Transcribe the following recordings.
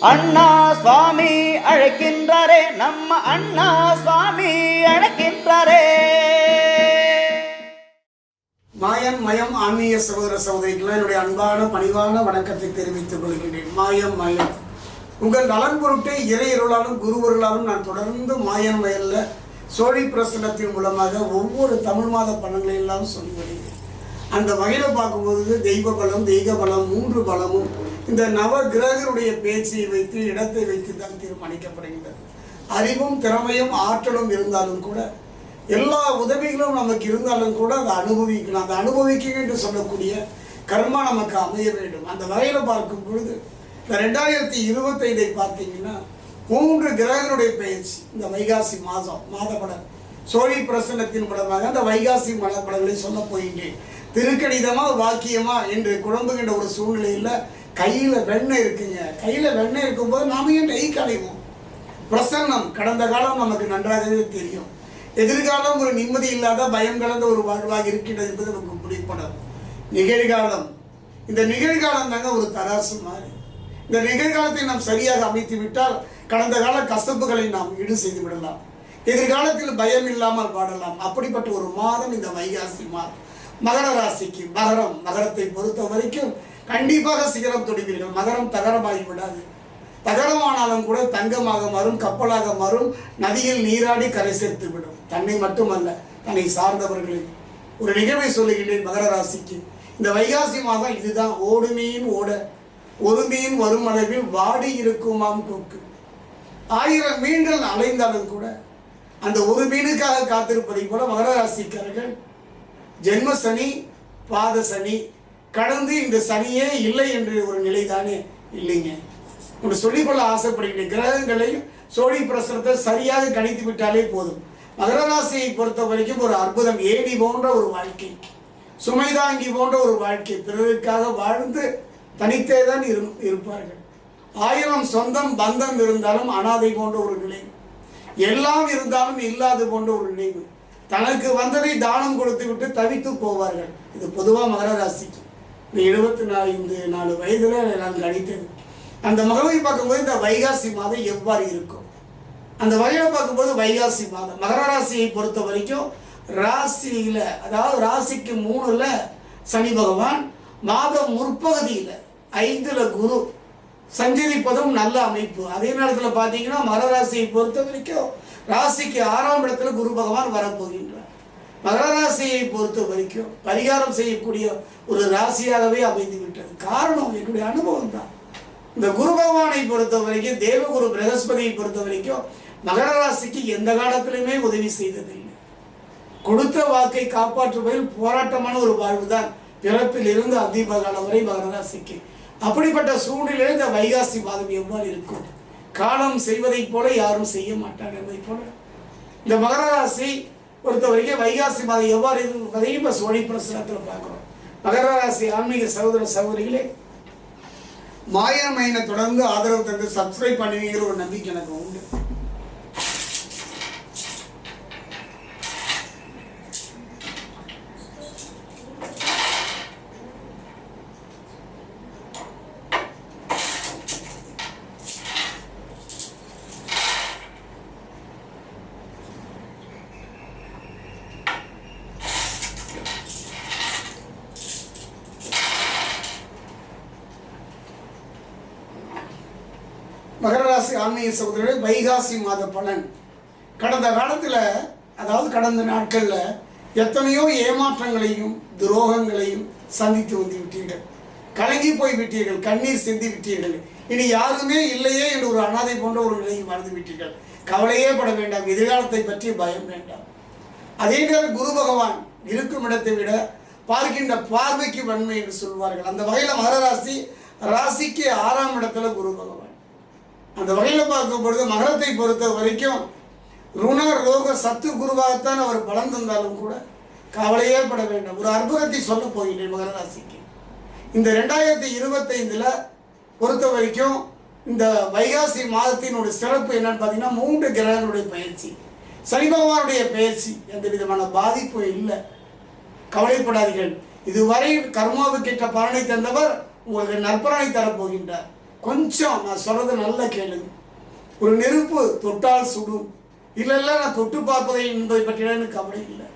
அண்ணா சுவாமி அழைக்கின்றாரே நம்ம அண்ணா சுவாமி அழைக்கின்றாரே. மாயம் மயம் ஆன்மீக சகோதர சகோதரிக்கெல்லாம் என்னுடைய அன்பான பணிவான வணக்கத்தை தெரிவித்துக் கொள்கின்றேன். மாயம் மயம். உங்கள் நலன் பொருட்டு இறையருளாலும் குருவர்களாலும் நான் தொடர்ந்து மாயம் மயல்ல சோழி பிரசனத்தின் மூலமாக ஒவ்வொரு தமிழ் மாத பலன்களையெல்லாம் சொல்லி வருகிறேன் அந்த வகையில் பார்க்கும்போது தெய்வ பலம் தெய்வ பலம் மூன்று பலமும் இந்த நவ கிரகருடைய பேச்சை வைத்து இடத்தை வைத்து தான் தீர்மானிக்கப்படுகின்றது. அறிவும் திறமையும் ஆற்றலும் இருந்தாலும் கூட எல்லா உதவிகளும் நமக்கு இருந்தாலும் கூட அதை அனுபவிக்கணும் அந்த அனுபவிக்க என்று சொல்லக்கூடிய கர்மா நமக்கு அமைய வேண்டும். அந்த வகையில் பார்க்கும் பொழுது இந்த ரெண்டாயிரத்தி இருபத்தைந்தை பார்த்தீங்கன்னா மூன்று கிரகங்களுடைய பயிற்சி. இந்த வைகாசி மாதம் மாதப்படல். சோழி பிரசன்னத்தின் படமாக அந்த வைகாசி மலப்படங்களை சொல்ல போகின்றேன். திருக்கணிதமா வாக்கியமா என்று குழம்புகின்ற ஒரு சூழ்நிலையில் கையில் வெண்ணெய் இருக்குங்க. கையில் வெண்ணெய் இருக்கும்போது நாம ஏன் நெய் கடைவோம் பிரசன்னம். கடந்த காலம் நமக்கு நன்றாகவே தெரியும். எதிர்காலம் ஒரு நிம்மதி இல்லாத பயம் கலந்த ஒரு வாழ்வாக இருக்கின்றது என்பது நமக்கு புரியப்படும் நிகழ்காலம். இந்த நிகழ்காலம் தாங்க ஒரு தராசு மாதிரி. இந்த நிகழ்காலத்தை நாம் சரியாக அமைத்து விட்டால் கடந்த கால கசப்புகளை நாம் ஈடு செய்து விடலாம். எதிர்காலத்தில் பயம் இல்லாமல் வாடலாம் அப்படிப்பட்ட ஒரு மாதம் இந்த வைகாசி மாதம். மகர ராசிக்கு மகரம். மகரத்தை பொறுத்த வரைக்கும் கண்டிப்பாக சிகரம் தொடுவீர்கள். மகரம் தகரமாகி விடாது. தகரமானாலும் கூட தங்கமாக மாறும் கப்பலாக மாறும் நதியில் நீராடி கரை சேர்த்து விடும். தன்னை மட்டுமல்ல தன்னை சார்ந்தவர்களை ஒரு நிகழ்வை சொல்லுகின்றேன் மகர ராசிக்கு. இந்த வைகாசி மாதம் இதுதான். ஓடுமையும் ஓட ஒரு மீன் வரும் அளவில் வாடி இருக்குமாம் கொக்கு ஆயிரம் மீன்கள் அலைந்தாலும் கூட அந்த ஒரு மீனுக்காக காத்திருப்பதை போல மகர ராசிக்காரர்கள் ஜென்ம சனி பாத சனி கடந்து இந்த சனியே இல்லை என்ற ஒரு நிலை தானே இல்லைங்க. ஒன்று சொல்லிக்கொள்ள ஆசைப்படுகிற கிரகங்களையும் சோழி பிரசனத்தை சரியாக கணித்து விட்டாலே போதும். மகர ராசியை பொறுத்த வரைக்கும் ஒரு அற்புதம். ஏடி போன்ற ஒரு வாழ்க்கை. சுமைதாங்கி போன்ற ஒரு வாழ்க்கை. பிறருக்காக வாழ்ந்து தனித்தே தான் இரு இருப்பார்கள். ஆயிரம் சொந்தம் பந்தம் இருந்தாலும் அனாதை போன்ற ஒரு நிலை எல்லாம் இருந்தாலும் இல்லாது போன்ற ஒரு நினைவு. தனக்கு வந்ததை தானம் கொடுத்து விட்டு தவித்து போவார்கள். இது பொதுவாக மகர ராசிக்கு இருபத்தி நாலு நாலு வயதில் நான் கணித்தது அந்த மகவை பார்க்கும்போது இந்த வைகாசி மாதம் எவ்வாறு இருக்கும்? அந்த வகையில் பார்க்கும்போது வைகாசி மாதம் மகர ராசியை பொறுத்த வரைக்கும் ராசியில் அதாவது ராசிக்கு மூணில் சனி பகவான் மாதம் முற்பகுதியில் ஐந்தில் குரு. சஞ்சரிப்பதும் நல்ல அமைப்பு. அதே நேரத்தில் பார்த்தீங்கன்னா மகர ராசியை பொறுத்த வரைக்கும் ராசிக்கு ஆறாம் இடத்துல குரு பகவான் வரப்போகின்றார். மகர ராசியை பொறுத்த வரைக்கும் பரிகாரம் செய்யக்கூடிய ஒரு ராசியாகவே அமைந்து விட்டது காரணம் என்னுடைய அனுபவம் தான் இந்த குரு பகவானை பொறுத்த வரைக்கும் தேவகுரு பிரகஸ்பதியை பொறுத்த வரைக்கும் மகர ராசிக்கு எந்த காலத்திலுமே உதவி செய்ததில்லை. கொடுத்த வாக்கை காப்பாற்றுவதில் போராட்டமான ஒரு வாழ்வு தான் பிறப்பில் இருந்து அதிப காலம் வரை மகர ராசிக்கு. அப்படிப்பட்ட சூழ்நிலையில் இந்த வைகாசி மாதம் எவ்வாறு இருக்கும்? காலம் செய்வதைப் போல யாரும் செய்ய மாட்டாங்க என்பதை போல. இந்த மகர ராசி பொறுத்த வரைக்கும் வைகாசி மாதம் எவ்வாறு இருக்கும் என்பதையும் இப்போ சோழி பிரசனத்தில் பார்க்குறோம் மகர ராசி ஆன்மீக சகோதர சகோதரிகளே மாயமையினை தொடர்ந்து ஆதரவு தந்து சப்ஸ்கிரைப் பண்ணுவீங்கிற ஒரு நம்பிக்கை எனக்கு உண்டு. மகர ராசி ஆன்மீக சகோதரர்கள் வைகாசி மாத பலன். கடந்த காலத்தில் அதாவது கடந்த நாட்களில் எத்தனையோ ஏமாற்றங்களையும் துரோகங்களையும் சந்தித்து வந்து விட்டீர்கள். கலங்கி போய் விட்டீர்கள் கண்ணீர் சிந்தி விட்டீர்கள். இனி யாருமே இல்லையே என்று ஒரு அனாதை போன்ற ஒரு நிலையை மறந்து விட்டீர்கள். கவலையே பட வேண்டாம் எதிர்காலத்தை பற்றி பயம் வேண்டாம். அதே நேரம் குரு பகவான் இருக்கும் இடத்தை விட பார்க்கின்ற பார்வைக்கு வன்மை என்று சொல்வார்கள். அந்த வகையில் மகர ராசி ராசிக்கு ஆறாம் இடத்துல குரு பகவான். அந்த வகையில் பார்க்கும் பொழுது மகரத்தை பொறுத்த வரைக்கும் ருண ரோக சத்து குருவாகத்தான் அவர் பலம் தந்தாலும் கூட கவலையே பட வேண்டாம். ஒரு அற்புதத்தை சொல்ல போகின்றேன் மகர ராசிக்கு இந்த ரெண்டாயிரத்தி இருபத்தைந்தில் பொறுத்த வரைக்கும் இந்த வைகாசி மாதத்தினுடைய சிறப்பு என்னன்னு பார்த்தீங்கன்னா மூன்று கிரகங்களுடைய பயிற்சி. சனி பகவானுடைய பயிற்சி. எந்த விதமான பாதிப்பும் இல்லை. கவலைப்படாதீர்கள். இதுவரை கர்மாவுக்கேற்ற பலனை தந்தவர் உங்களுக்கு நற்பலனை தரப்போகின்றார். கொஞ்சம் நான் சொல்கிறது நல்லா கேளுங்க. ஒரு நெருப்பு தொட்டால் சுடும் இல்லைல்ல நான் தொட்டு பார்ப்பதை என்பதை பற்றின எனக்கு கவலை இல்லை.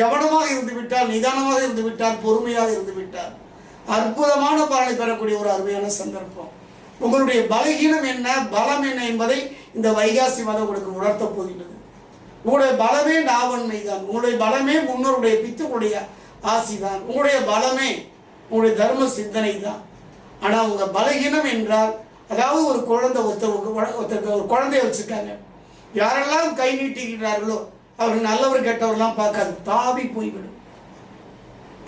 கவனமாக இருந்து விட்டால் நிதானமாக இருந்து விட்டால் பொறுமையாக இருந்து விட்டால். அற்புதமான பலனை பெறக்கூடிய ஒரு அருமையான சந்தர்ப்பம். உங்களுடைய பலகீனம் என்ன பலம் என்ன என்பதை இந்த வைகாசி மதம் உங்களுக்கு உணர்த்தப் போகின்றது. உங்களுடைய பலமே நாவன்மை தான். உங்களுடைய பலமே முன்னோருடைய பித்தனுடைய ஆசி தான். உங்களுடைய பலமே உங்களுடைய தர்ம சிந்தனை தான். ஆனால் அவங்க பலகீனம் என்றால் அதாவது ஒரு குழந்தை ஒருத்தர் ஒருத்தருக்கு ஒரு குழந்தைய வச்சுருக்காங்க யாரெல்லாம் கை நீட்டுகிறார்களோ அவர்கள் நல்லவர் கெட்டவர்லாம் பார்க்காது தாவி போய்விடும்.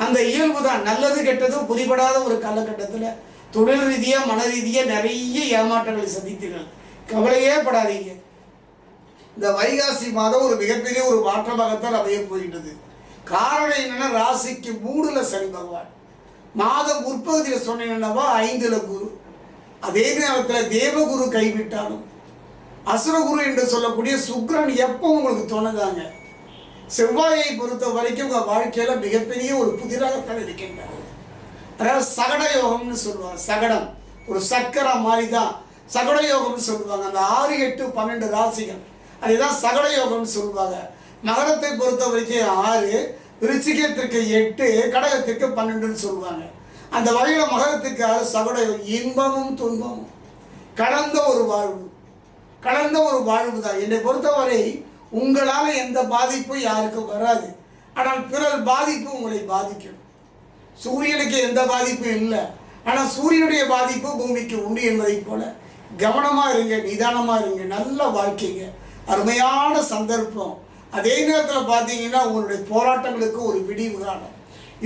அந்த இயல்பு தான் நல்லது கெட்டதும் புதிபடாத ஒரு காலகட்டத்தில் தொழில் ரீதியாக மன ரீதியாக நிறைய ஏமாற்றங்களை சந்தித்தீர்கள். கவலையே படாதீங்க. இந்த வைகாசி மாதம் ஒரு மிகப்பெரிய ஒரு மாற்றமாகத்தான் அமைய போகின்றது. காரணம் என்னென்னா ராசிக்கு மூணுல சனி பகவான். மாதம் முற்பகுதியில் சொன்னேன்னவா ஐந்துல குரு. அதே நேரத்தில் தேவகுரு கைவிட்டாலும் அசுரகுரு என்று சொல்லக்கூடிய சுக்ரன் எப்போ உங்களுக்கு தோணுதாங்க செவ்வாயை பொறுத்த வரைக்கும் உங்கள் வாழ்க்கையில் மிகப்பெரிய ஒரு புதிராகத்தான் இருக்கின்றார். அதாவது சகட யோகம்னு சொல்லுவாங்க. சகடம். ஒரு சக்கரம் மாதிரி தான் சகட யோகம்னு சொல்லுவாங்க. அந்த ஆறு எட்டு பன்னெண்டு ராசிகள். அதுதான் சகட யோகம்னு சொல்லுவாங்க. நகரத்தை பொறுத்த வரைக்கும் ஆறு ரிச்சிகத்திற்கு எட்டு கடகத்திற்கு பன்னெண்டுன்னு சொல்லுவாங்க. அந்த வகையில் மகரத்துக்கு ஆறு சகட இன்பமும் துன்பமும். கடந்த ஒரு வாழ்வு. கடந்த ஒரு வாழ்வு தான் என்னை பொறுத்தவரை உங்களால் எந்த பாதிப்பும் யாருக்கும் வராது. ஆனால் பிறர் பாதிப்பு உங்களை பாதிக்கும். சூரியனுக்கு எந்த பாதிப்பும் இல்லை. ஆனால் சூரியனுடைய பாதிப்பு பூமிக்கு உண்டு என்பதைப் போல கவனமாக இருங்க நிதானமாக இருங்க. நல்ல வாழ்க்கைங்க. அருமையான சந்தர்ப்பம். அதே நேரத்தில் பார்த்தீங்கன்னா உங்களுடைய போராட்டங்களுக்கு ஒரு விடிவு காலம்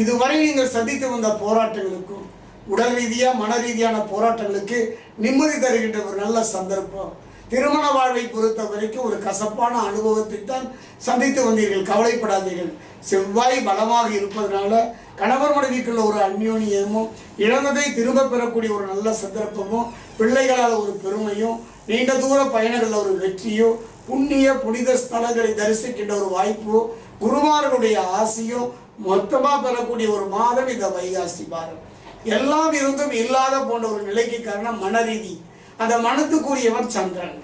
இதுவரை நீங்கள் சந்தித்து வந்த போராட்டங்களுக்கும் உடல் ரீதியாக மன ரீதியான போராட்டங்களுக்கு நிம்மதி தருகின்ற ஒரு நல்ல சந்தர்ப்பம். திருமண வாழ்வை பொறுத்த வரைக்கும் ஒரு கசப்பான அனுபவத்தை தான் சந்தித்து வந்தீர்கள். கவலைப்படாதீர்கள். செவ்வாய் பலமாக இருப்பதனால கணவர் மனைவிக்குள்ள ஒரு அந்யோன்யமும் இழந்ததை திரும்ப பெறக்கூடிய ஒரு நல்ல சந்தர்ப்பமும் பிள்ளைகளால் ஒரு பெருமையும் நீண்ட தூர பயணங்களில் ஒரு வெற்றியோ புண்ணிய புனித ஸ்தலங்களை தரிசிக்கின்ற ஒரு வாய்ப்போ குருமாரனுடைய ஆசையோ மொத்தமாக பெறக்கூடிய ஒரு மாதம் இந்த வைகாசி மாதம். எல்லாம் இருந்தும் இல்லாத போன்ற ஒரு நிலைக்கு காரணம் மனரீதி. அந்த மனத்துக்குரியவர் சந்திரன்.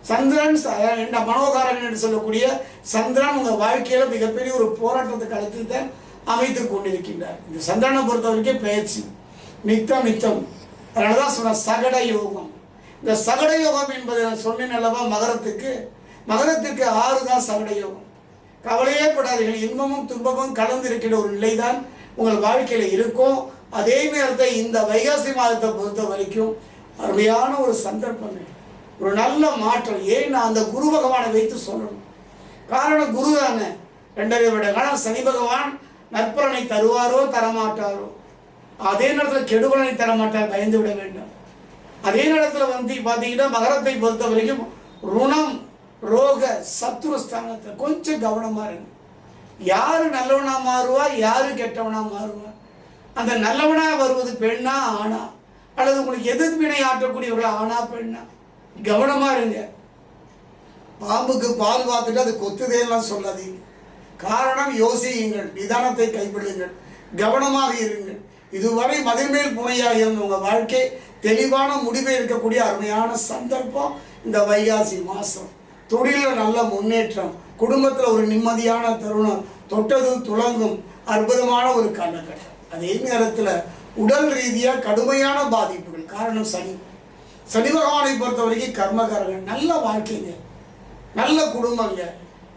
சந்திரன் ச- என்ன மனோகாரன் என்று சொல்லக்கூடிய சந்திரன் உங்கள் வாழ்க்கையில் மிகப்பெரிய ஒரு போராட்டத்தை களத்தை தான் அமைத்து கொண்டிருக்கின்றார். இந்த சந்திரனை பொறுத்த வரைக்கும் பயிற்சி. நித்தம் நித்தம் அதனால தான் சொன்ன சகட யோகம். இந்த சகட யோகம் என்பது நான் சொன்னேன் அல்லவா மகரத்துக்கு? மகரத்திற்கு ஆறு தான் சகட யோகம் கவலையே படாதீர்கள். இன்பமும் துன்பமும் கலந்திருக்கிற ஒரு நிலைதான் உங்கள் வாழ்க்கையில் இருக்கும். அதே நேரத்தை இந்த வைகாசி மாதத்தை பொறுத்த வரைக்கும் அருமையான ஒரு சந்தர்ப்பமே ஒரு நல்ல மாற்றம். ஏன் நான் அந்த குரு பகவானை வைத்து சொல்லணும். காரணம் குரு தானே. ரெண்டரை விட காலம் சனி பகவான் நற்பலனை தருவாரோ தரமாட்டாரோ. அதே நேரத்தில் கெடுபலனை தரமாட்டார் பயந்து விட வேண்டும். அதே நேரத்தில் வந்து பார்த்தீங்கன்னா மகரத்தை பொறுத்த வரைக்கும் ருணம் ரோக சத்ருஸ்தானத்தில் கொஞ்சம் கவனமாக இருங்க. யார் நல்லவனாக மாறுவா யார் கெட்டவனாக மாறுவா? அந்த நல்லவனாக வருவது பெண்ணா ஆணா? அல்லது உங்களுக்கு எதிர்வினை ஆற்றக்கூடியவர்களா ஆணா பெண்ணா? கவனமாக இருங்க. பாம்புக்கு பால் பார்த்துட்டு அது கொத்துதேலாம் சொல்லாதீங்க. காரணம் யோசியுங்கள் நிதானத்தை கைவிடுங்கள் கவனமாக இருங்கள். இதுவரை மதிர்மேல் புனையாக இருந்த உங்கள் வாழ்க்கை தெளிவான முடிவை இருக்கக்கூடிய அருமையான சந்தர்ப்பம் இந்த வைகாசி மாதம் தொழிலில் நல்ல முன்னேற்றம் குடும்பத்தில் ஒரு நிம்மதியான தருணம் தொட்டதும் துளங்கும் அற்புதமான ஒரு காலகட்டம். அதே நேரத்தில் உடல் ரீதியாக கடுமையான பாதிப்புகள். காரணம் சனி. சனி பகவானை பொறுத்த வரைக்கும் கர்மகாரங்க நல்ல வாழ்க்கைங்க. நல்ல குடும்பங்க.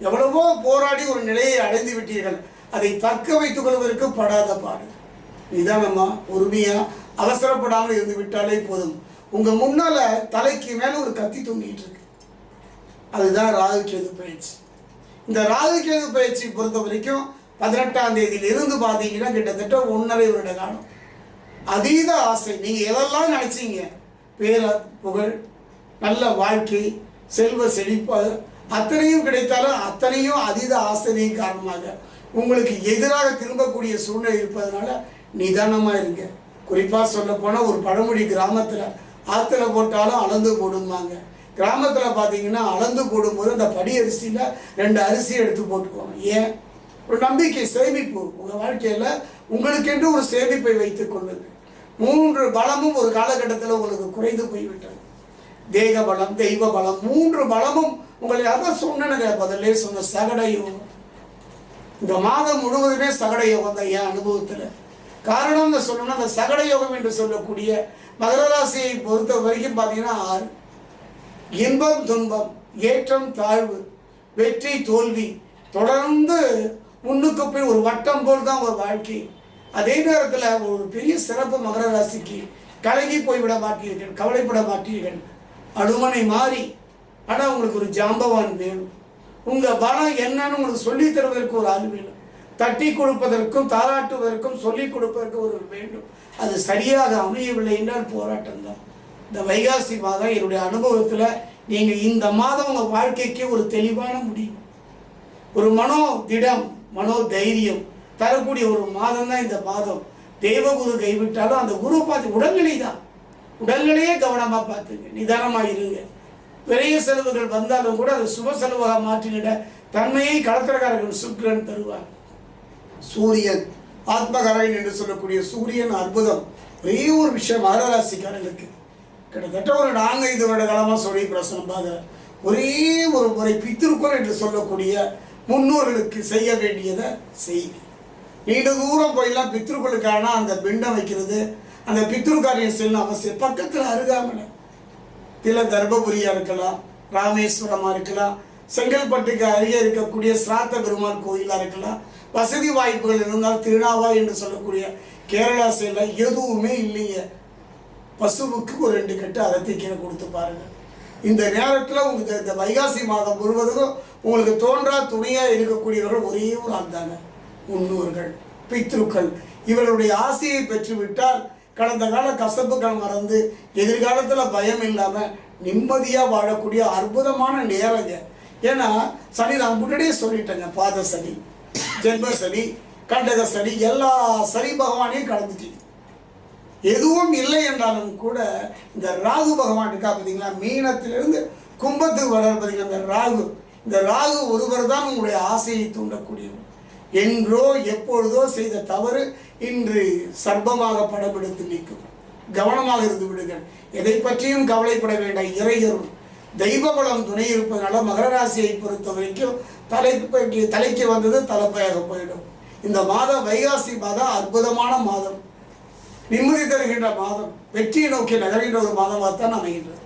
எவ்வளவோ போராடி ஒரு நிலையை அடைந்து விட்டீர்கள். அதை தக்க வைத்துக் கொள்வதற்கு படாத பாடு. நிதானமாக பொறுமையாக அவசரப்படாமல் இருந்து விட்டாலே போதும். உங்கள் முன்னால தலைக்கு மேலே ஒரு கத்தி தூங்கிட்டு இருக்கு. அதுதான் ராகு கேது பயிற்சி. இந்த ராகு கேது பயிற்சி பொறுத்த வரைக்கும் பதினெட்டாம் தேதியிலிருந்து பார்த்தீங்கன்னா கிட்டத்தட்ட ஒன்றரை வருட காலம். அதீத ஆசை. நீங்கள் எதெல்லாம் நினச்சிங்க? பேர புகழ் நல்ல வாழ்க்கை செல்வ செழிப்பு அத்தனையும் கிடைத்தாலும் அத்தனையும் அதீத ஆசையின் காரணமாக உங்களுக்கு எதிராக திரும்பக்கூடிய சூழ்நிலை இருப்பதனால நிதானமாக இருங்க. குறிப்பாக சொல்ல போனால் ஒரு பழமொழி கிராமத்தில் ஆற்றுல போட்டாலும் அளந்து போடுமாங்க கிராமத்தில் பார்த்தீங்கன்னா அளந்து போடும்போது அந்த படி அரிசியில் ரெண்டு அரிசி எடுத்து போட்டுக்கோங்க. ஏன்? ஒரு நம்பிக்கை சேமிப்பு. உங்கள் வாழ்க்கையில் உங்களுக்கென்று ஒரு சேமிப்பை வைத்துக் கொள்ளுங்கள். மூன்று பலமும் ஒரு காலகட்டத்தில் உங்களுக்கு குறைந்து போய்விட்டது. தேக பலம் தெய்வ பலம் மூன்று பலமும் உங்களை அதான் சொன்னேனுங்க பதிலே சொன்ன சகட யோகம். இந்த மாதம் முழுவதுமே சகட யோகம் தான் என் அனுபவத்தில்? காரணம் சொல்லணும்னா அந்த சகட யோகம் என்று சொல்லக்கூடிய மகர ராசியை பொறுத்த வரைக்கும் பார்த்தீங்கன்னா ஆறு. இன்பம் துன்பம் ஏற்றம் தாழ்வு வெற்றி தோல்வி தொடர்ந்து முன்னுக்கு போய் ஒரு வட்டம் போல் தான் ஒரு வாழ்க்கை. அதே நேரத்தில் ஒரு பெரிய சிறப்பு மகர ராசிக்கு கலங்கி போய்விட மாட்டீர்கள் கவலைப்பட மாட்டீர்கள். அனுமனை மாறி ஆனால் உங்களுக்கு ஒரு ஜாம்பவான் வேணும். உங்கள் பலம் என்னன்னு உங்களுக்கு சொல்லித் தருவதற்கு ஒரு ஆள் வேணும். தட்டி கொடுப்பதற்கும் தாராட்டுவதற்கும் சொல்லிக் கொடுப்பதற்கு ஒரு வேண்டும் அது சரியாக அமையவில்லை என்றால் போராட்டம் தான் இந்த வைகாசி மாதம் என்னுடைய அனுபவத்தில் நீங்கள் இந்த மாதம் உங்கள் வாழ்க்கைக்கு ஒரு தெளிவான முடிவு. ஒரு மனோ திடம் மனோ தைரியம் தரக்கூடிய ஒரு மாதம் தான் இந்த மாதம். தெய்வகுரு கைவிட்டாலும் அந்த குரு பார்த்து உடல்நிலை தான் உடல்நிலையே கவனமாக பார்த்துங்க நிதானமாக இருங்க. பெரிய செலவுகள் வந்தாலும் கூட அதை சுப செலவாக மாற்றிவிட தன்மையை களத்திரக்காரர்கள் சுக்ரன் தருவார். சூரியன் ஆத்மகரன் என்று சொல்லக்கூடிய சூரியன் அற்புதம். ஒரே ஒரு விஷயம் மகராசிக்காரர்களுக்கு கிட்டத்தட்ட ஒரு நான்கைந்து வருட காலமாக சொல்லி பிரசனமாக ஒரே ஒரு முறை பித்திருக்கோள் என்று சொல்லக்கூடிய முன்னோர்களுக்கு செய்ய வேண்டியதை செய் நீண்ட தூரம் போயெல்லாம் பித்திருக்களுக்கான அந்த பிண்டம் வைக்கிறது அந்த பித்ருக்காரியம் செய்யணும் அவசியம் பக்கத்தில் அருகாமல். தில தர்மபுரியாக இருக்கலாம் ராமேஸ்வரமாக இருக்கலாம் செங்கல்பட்டுக்கு அருகே இருக்கக்கூடிய சிராத்த பெருமாள் கோயிலாக இருக்கலாம் வசதி வாய்ப்புகள் இருந்தால் திருநாவா என்று சொல்லக்கூடிய கேரளா சைடில் எதுவுமே இல்லைங்க பசுவுக்கு ஒரு ரெண்டு கட்டு அகத்திக்கீரை கொடுத்து பாருங்கள் இந்த நேரத்தில் உங்களுக்கு இந்த வைகாசி மாதம் முழுவதும் உங்களுக்கு தோன்றா துணையாக இருக்கக்கூடியவர்கள் ஒரே ஒரு ஆள் தாங்க. முன்னோர்கள் பித்ருக்கள். இவர்களுடைய ஆசையை பெற்றுவிட்டால் கடந்த கால கசப்புகள் மறந்து எதிர்காலத்தில் பயம் இல்லாமல் நிம்மதியாக வாழக்கூடிய அற்புதமான நேரங்க ஏன்னா சனி நான் முன்னாடியே சொல்லிட்டேங்க பாத சனி ஜென்ம சனி கண்டக சனி எல்லா சனி பகவானையும் கடந்துட்டீங்க. எதுவும் இல்லை என்றாலும் கூட இந்த ராகு பகவான் இருக்கா பார்த்தீங்களா? மீனத்திலிருந்து கும்பத்துக்கு வர பார்த்தீங்களா? இந்த ராகு. இந்த ராகு ஒருவர் தான் உங்களுடைய ஆசையை தூண்டக்கூடியவர். என்றோ எப்பொழுதோ செய்த தவறு இன்று சர்ப்பமாக படம் எடுத்து நிற்கும். கவனமாக இருந்து விடுங்கள். எதை பற்றியும் கவலைப்பட வேண்டாம் இறையருள். தெய்வ பலம் துணை இருப்பதனால மகர ராசியை பொறுத்த வரைக்கும் தலைக்கு தலைக்கு வந்தது தலைப்பையாக போயிடும். இந்த மாதம் வைகாசி மாதம் அற்புதமான மாதம். நிம்மதி தருகின்ற மாதம் வெற்றியை நோக்கி நகர்கின்ற ஒரு மாதமாக தான் அமைகின்றது.